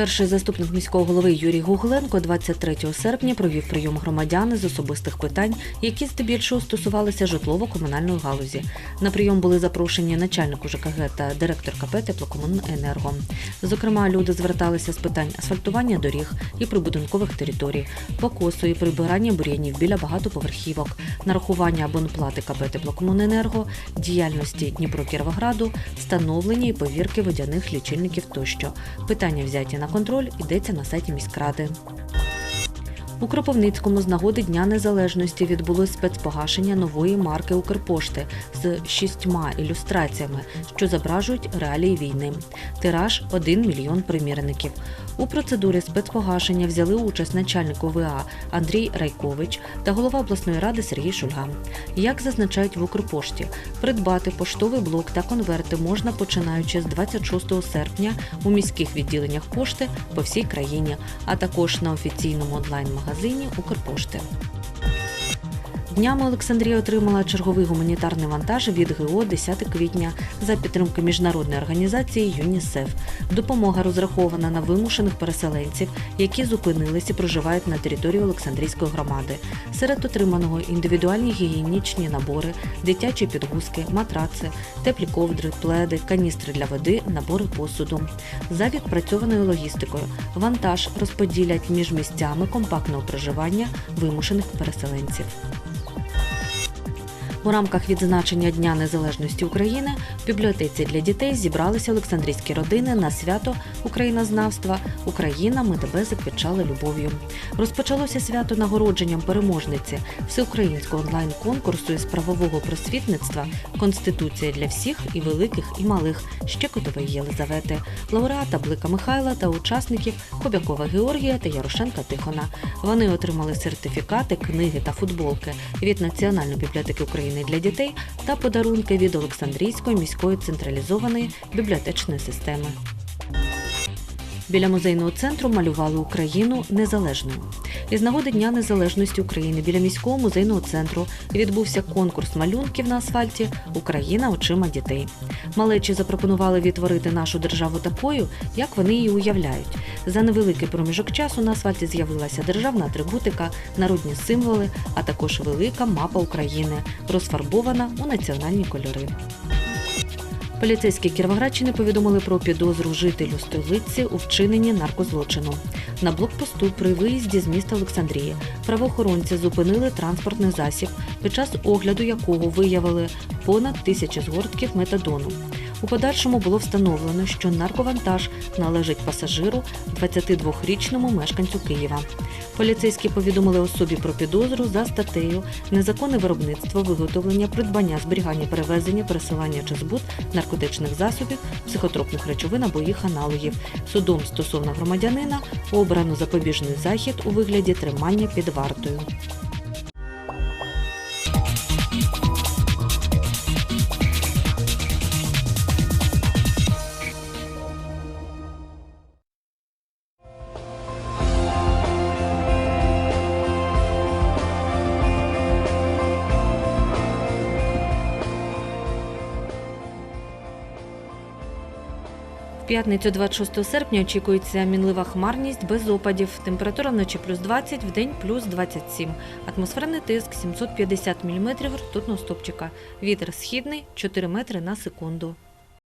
Перший заступник міського голови Юрій Гугленко 23 серпня провів прийом громадян з особистих питань, які здебільшого стосувалися житлово-комунальної галузі. На прийом були запрошені начальник УЖКГ та директор КП Теплокомуненерго. Зокрема, люди зверталися з питань асфальтування доріг і прибудинкових територій, покосу і прибирання бур'янів біля багатоповерхівок, нарахування абонплати КП Теплокомуненерго, діяльності Дніпро-Кіровограду, встановлення і повірки водяних лічильників тощо. Питання взяті на контроль йдеться на сайті міськради. У Кропивницькому з нагоди Дня Незалежності відбулось спецпогашення нової марки Укрпошти з шістьма ілюстраціями, що зображують реалії війни. Тираж 1 мільйон примірників. У процедурі спецпогашення взяли участь начальник ОВА Андрій Райкович та голова обласної ради Сергій Шульга. Як зазначають в Укрпошті, придбати поштовий блок та конверти можна починаючи з 26 серпня у міських відділеннях пошти по всій країні, а також на офіційному онлайн-магазині Укрпошти. Днями Олександрія отримала черговий гуманітарний вантаж від ГО 10 квітня за підтримки міжнародної організації ЮНІСЕФ. Допомога розрахована на вимушених переселенців, які зупинились і проживають на території Олександрійської громади. Серед отриманого індивідуальні гігієнічні набори, дитячі підгузки, матраци, теплі ковдри, пледи, каністри для води, набори посуду. За відпрацьованою логістикою вантаж розподілять між місцями компактного проживання вимушених переселенців. У рамках відзначення Дня Незалежності України в бібліотеці для дітей зібралися Олександрійські родини на свято Українознавства Україна. Ми тебе заквітчали любов'ю. Розпочалося свято нагородженням переможниці всеукраїнського онлайн-конкурсу із правового просвітництва Конституція для всіх і великих, і малих Щекотової Єлизавети, лауреата Блика Михайла та учасників Кобякова Георгія та Ярошенка Тихона. Вони отримали сертифікати, книги та футболки від Національної бібліотеки України для дітей та подарунки від Олександрійської міської централізованої бібліотечної системи. Біля музейного центру малювали Україну незалежною. Із нагоди Дня Незалежності України біля міського музейного центру відбувся конкурс малюнків на асфальті Україна очима дітей. Малечі запропонували відтворити нашу державу такою, як вони її уявляють. За невеликий проміжок часу на асфальті з'явилася державна атрибутика, народні символи, а також велика мапа України, розфарбована у національні кольори. Поліцейські Кіровоградщини повідомили про підозру жителю столиці у вчиненні наркозлочину. На блокпосту при виїзді з міста Олександрії правоохоронці зупинили транспортний засіб, під час огляду якого виявили понад тисячі згортків метадону. У подальшому було встановлено, що нарковантаж належить пасажиру 22-річному мешканцю Києва. Поліцейські повідомили особі про підозру за статтею Незаконне виробництво, виготовлення, придбання, зберігання, перевезення, пересилання чи збут наркотичних засобів, психотропних речовин або їх аналогів. Судом стосовно громадянина обрано запобіжний захід у вигляді тримання під вартою. П'ятницю 26 серпня очікується мінлива хмарність без опадів. Температура вночі плюс 20, в день плюс 27. Атмосферний тиск 750 мм ртутного стопчика. Вітер східний 4 метри на секунду.